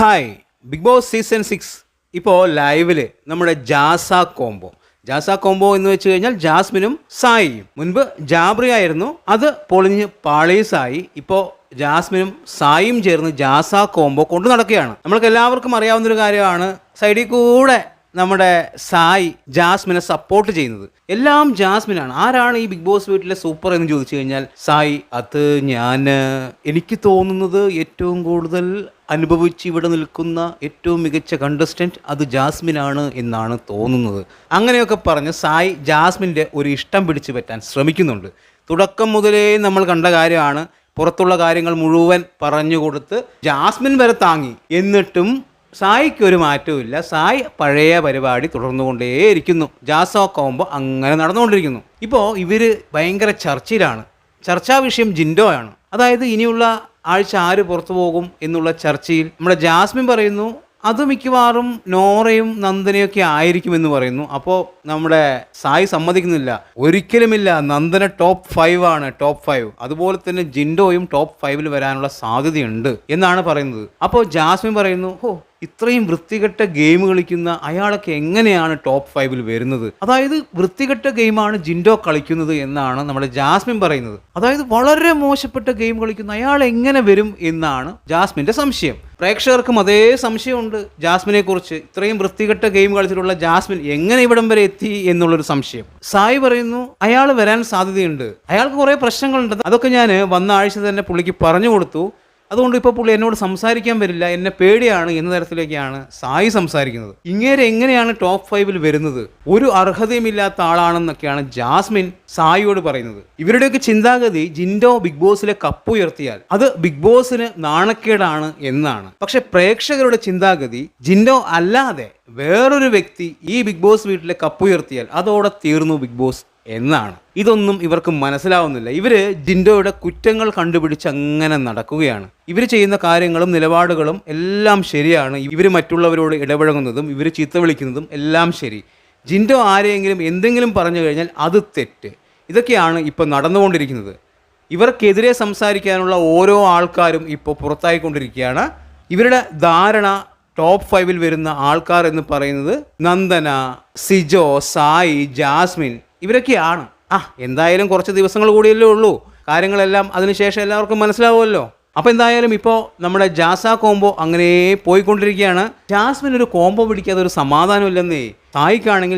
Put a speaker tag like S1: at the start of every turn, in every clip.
S1: Hi. Big Boss season six. ഇപ്പോൾ ലൈവിൽ നമ്മുടെ ജാസ കോംബോ. ജാസ കോംബോ എന്ന് വെച്ച് കഴിഞ്ഞാൽ ജാസ്മിനും സായിയും. മുൻപ് ജാബ്രി ആയിരുന്നു. അത് പൊളിഞ്ഞ് പാളീസായി. ഇപ്പോൾ ജാസ്മിനും സായിയും ചേർന്ന് ജാസ കോംബോ കൊണ്ടു നടക്കുകയാണ്. നമ്മൾക്ക് എല്ലാവർക്കും അറിയാവുന്ന ഒരു കാര്യമാണ്. സൈഡിൽ കൂടെ നമ്മുടെ സായി ജാസ്മിനെ സപ്പോർട്ട് ചെയ്യുന്നത്. എല്ലാം ജാസ്മിനാണ്. ആരാണ് ഈ ബിഗ് ബോസ് വീട്ടിലെ സൂപ്പർ എന്ന് ചോദിച്ചു കഴിഞ്ഞാൽ സായി അത് ഞാൻ എനിക്ക് തോന്നുന്നത് ഏറ്റവും കൂടുതൽ അനുഭവിച്ച് ഇവിടെ നിൽക്കുന്ന ഏറ്റവും മികച്ച കണ്ടസ്റ്റന്റ് അത് ജാസ്മിനാണ് എന്നാണ് തോന്നുന്നത്. അങ്ങനെയൊക്കെ പറഞ്ഞ് സായി ജാസ്മിന്റെ ഒരു ഇഷ്ടം പിടിച്ചു പറ്റാൻ ശ്രമിക്കുന്നുണ്ട്. തുടക്കം മുതലേ നമ്മൾ കണ്ട കാര്യമാണ് പുറത്തുള്ള കാര്യങ്ങൾ മുഴുവൻ പറഞ്ഞു കൊടുത്ത് ജാസ്മിൻ വരെ താങ്ങി. എന്നിട്ടും സായിക്ക് ഒരു മാറ്റവുമില്ല. സായി പഴയ പരിപാടി തുടർന്നുകൊണ്ടേയിരിക്കുന്നു. ജാസോ കോമ്പോ അങ്ങനെ നടന്നുകൊണ്ടിരിക്കുന്നു. ഇപ്പോൾ ഇവർ ഭയങ്കര ചർച്ചയിലാണ് ചർച്ചാ വിഷയം ജിൻഡോ ആണ് അതായത് ഇനിയുള്ള ആഴ്ച ആര് പുറത്തു പോകും എന്നുള്ള ചർച്ചയിൽ നമ്മുടെ ജാസ്മിൻ പറയുന്നു അത് മിക്കവാറും നോറയും നന്ദനയൊക്കെ ആയിരിക്കുമെന്ന് പറയുന്നു. അപ്പോൾ നമ്മുടെ സായി സമ്മതിക്കുന്നില്ല. ഒരിക്കലുമില്ല നന്ദന ടോപ്പ് ഫൈവ് ആണ് ടോപ്പ് ഫൈവ്. അതുപോലെ തന്നെ ജിൻഡോയും ടോപ്പ് ഫൈവിൽ വരാനുള്ള സാധ്യതയുണ്ട് എന്നാണ് പറയുന്നത്. അപ്പോൾ ജാസ്മിൻ പറയുന്നു ഹോ ഇത്രയും വൃത്തികെട്ട ഗെയിം കളിക്കുന്ന അയാളൊക്കെ എങ്ങനെയാണ് ടോപ്പ് ഫൈവിൽ വരുന്നത്? അതായത് വൃത്തികെട്ട ഗെയിമാണ് ജിൻഡോ കളിക്കുന്നത് എന്നാണ് നമ്മുടെ ജാസ്മിൻ പറയുന്നത്. അതായത് വളരെ മോശപ്പെട്ട ഗെയിം കളിക്കുന്ന അയാൾ എങ്ങനെ വരും എന്നാണ് ജാസ്മിന്റെ സംശയം. പ്രേക്ഷകർക്കും അതേ സംശയമുണ്ട്. ജാസ്മിനെ കുറിച്ച് ഇത്രയും വൃത്തികെട്ട ഗെയിം കളിച്ചിട്ടുള്ള ജാസ്മിൻ എങ്ങനെ ഇവിടം വരെ എത്തി എന്നുള്ളൊരു സംശയം. സായി പറയുന്നു അയാൾ വരാൻ സാധ്യതയുണ്ട്. അയാൾക്ക് കുറേ പ്രശ്നങ്ങളുണ്ട്. അതൊക്കെ ഞാൻ വന്ന ആഴ്ച തന്നെ പുള്ളിക്ക് പറഞ്ഞു കൊടുത്തു. അതുകൊണ്ട് ഇപ്പോൾ പുള്ളി എന്നോട് സംസാരിക്കാൻ വരില്ല എന്നെ പേടിയാണ് എന്ന തരത്തിലേക്കാണ് സായി സംസാരിക്കുന്നത്. ഇങ്ങേരെ എങ്ങനെയാണ് ടോപ്പ് ഫൈവിൽ വരുന്നത്? ഒരു അർഹതയുമില്ലാത്ത ആളാണെന്നൊക്കെയാണ് ജാസ്മിൻ സായിയോട് പറയുന്നത്. ഇവരുടെയൊക്കെ ചിന്താഗതി ജിൻഡോ ബിഗ് ബോസിലെ കപ്പ് ഉയർത്തിയാൽ അത് ബിഗ് ബോസിന് നാണക്കേടാണ് എന്നാണ്. പക്ഷെ പ്രേക്ഷകരുടെ ചിന്താഗതി ജിൻഡോ അല്ലാതെ വേറൊരു വ്യക്തി ഈ ബിഗ് ബോസ് വീട്ടിലെ കപ്പ് ഉയർത്തിയാൽ അതോടെ തീർന്നു ബിഗ് ബോസ് എന്നാണ്. ഇതൊന്നും ഇവർക്ക് മനസ്സിലാവുന്നില്ല. ഇവർ ജിൻഡോയുടെ കുറ്റങ്ങൾ കണ്ടുപിടിച്ച് അങ്ങനെ നടക്കുകയാണ്. ഇവർ ചെയ്യുന്ന കാര്യങ്ങളും നിലപാടുകളും എല്ലാം ശരിയാണ്. ഇവർ മറ്റുള്ളവരോട് ഇടപഴകുന്നതും ഇവർ ചീത്ത വിളിക്കുന്നതും എല്ലാം ശരി. ജിൻഡോ ആരെയെങ്കിലും എന്തെങ്കിലും പറഞ്ഞു കഴിഞ്ഞാൽ അത് തെറ്റ്. ഇതൊക്കെയാണ് ഇപ്പോൾ നടന്നുകൊണ്ടിരിക്കുന്നത്. ഇവർക്കെതിരെ സംസാരിക്കാനുള്ള ഓരോ ആൾക്കാരും ഇപ്പോൾ പുറത്തായിക്കൊണ്ടിരിക്കുകയാണ്. ഇവരുടെ ധാരണ ടോപ്പ് ഫൈവിൽ വരുന്ന ആൾക്കാർ എന്ന് പറയുന്നത് നന്ദന സിജോ സായി ജാസ്മിൻ ഇവരൊക്കെയാണ്. ആ. എന്തായാലും കുറച്ച് ദിവസങ്ങൾ കൂടിയല്ലേ ഉള്ളൂ. കാര്യങ്ങളെല്ലാം അതിനുശേഷം എല്ലാവർക്കും മനസ്സിലാവുമല്ലോ. അപ്പോൾ എന്തായാലും ഇപ്പോൾ നമ്മുടെ ജാസ കോംബോ അങ്ങനെ പോയിക്കൊണ്ടിരിക്കുകയാണ്. ജാസ്മിൻ ഒരു കോംബോ പിടിക്കാതെ ഒരു സമാധാനമില്ലെന്നേ.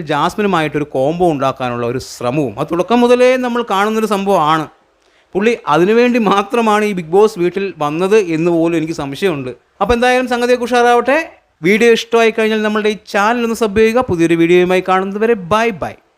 S1: ജാസ്മിനുമായിട്ട് ഒരു കോംബോ ഉണ്ടാക്കാനുള്ള ഒരു ശ്രമവും. അത് തുടക്കം മുതലേ നമ്മൾ കാണുന്നൊരു സംഭവമാണ്. പുള്ളി അതിനുവേണ്ടി മാത്രമാണ് ഈ ബിഗ് ബോസ് വീട്ടിൽ വന്നത് എന്ന് പോലും എനിക്ക് സംശയമുണ്ട്. അപ്പോൾ എന്തായാലും സംഗതിയൊക്കെ ഉഷാറാവട്ടെ വീഡിയോ ഇഷ്ടമായി കഴിഞ്ഞാൽ നമ്മളുടെ ഈ ചാനൽ ഒന്ന് സബ് ചെയ്യുക. പുതിയൊരു വീഡിയോയുമായി കാണുന്നതുവരെ ബൈ ബൈ.